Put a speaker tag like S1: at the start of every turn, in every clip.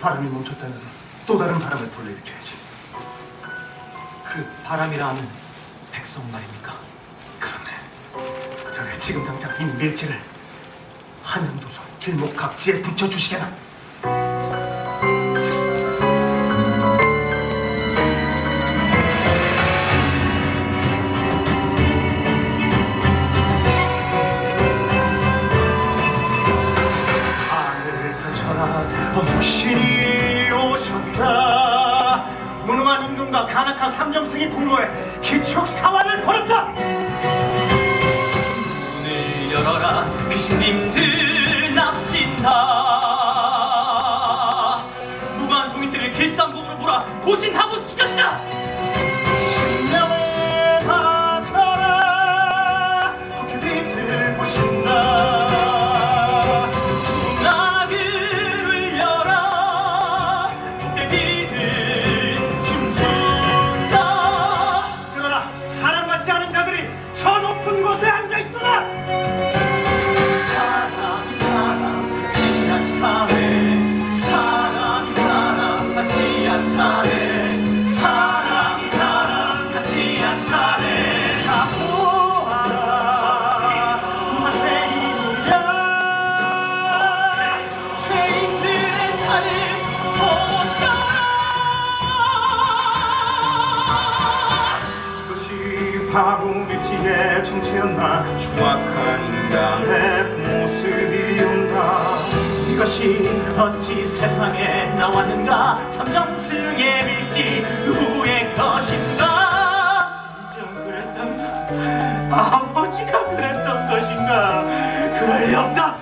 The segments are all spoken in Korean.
S1: 바람이 멈췄다면 또 다른 바람을 불러일으켜야지.
S2: 그 바람이라는 백성 말입니까?
S1: 그러네. 저래 지금 당장 이 밀지를 한양도서 길목 각지에 붙여주시게나. 신이 오셨다. 무능한 임금과 간악한 삼정승이 공로해 기축 사활을 벌였다.
S2: 문을 열어라 귀신님들 납신다. 무관 동인들을 길상공으로 몰아 고신하고 죽였다
S1: 밀지의 정체였나 추악한 인간의 모습이었나
S2: 이것이 어찌 세상에 나왔는가? 삼정승의 밀지 누구의 것인가? 진정 그랬던 아버지가 그랬던 것인가? 그럴 리 없다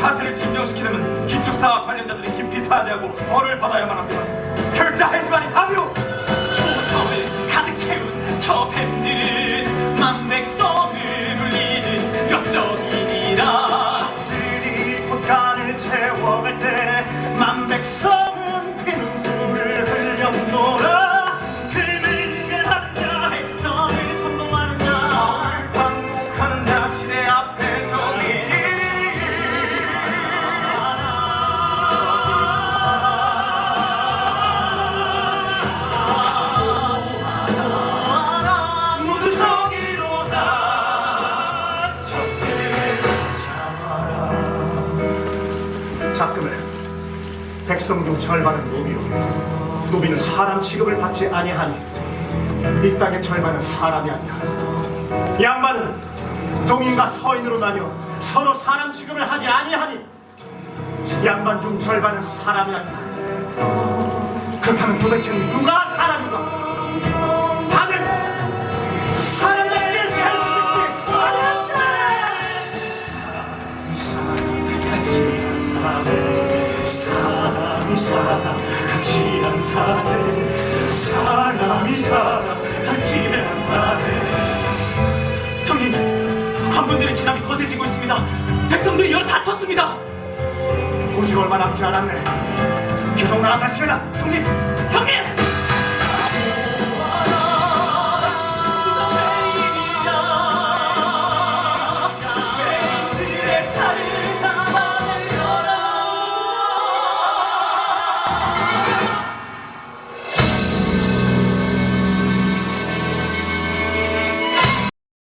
S3: 사태를 진정시키려면 기축사와 관련자들이 깊이 사죄하고 벌을 받아야만 합니다. 결자해주만이 답이오.
S1: 자금을 백성 중 절반은 노비로 노비는 사람 취급을 받지 아니하니 이 땅의 절반은 사람이 아니다 양반은 동인과 서인으로 나뉘어 서로 사람 취급을 하지 아니하니 양반 중 절반은 사람이 아니다 그렇다면 도대체 누가 사람인가 사람이 사람 같지 않다네. 사람이 사람 같지 않다네.
S2: 형님 관군들의 진압이 거세지고 있습니다. 백성들이 여러 다퉜습니다.
S1: 오직 얼마 남지 않았네. 계속 나아가시게나?
S2: 형님 형님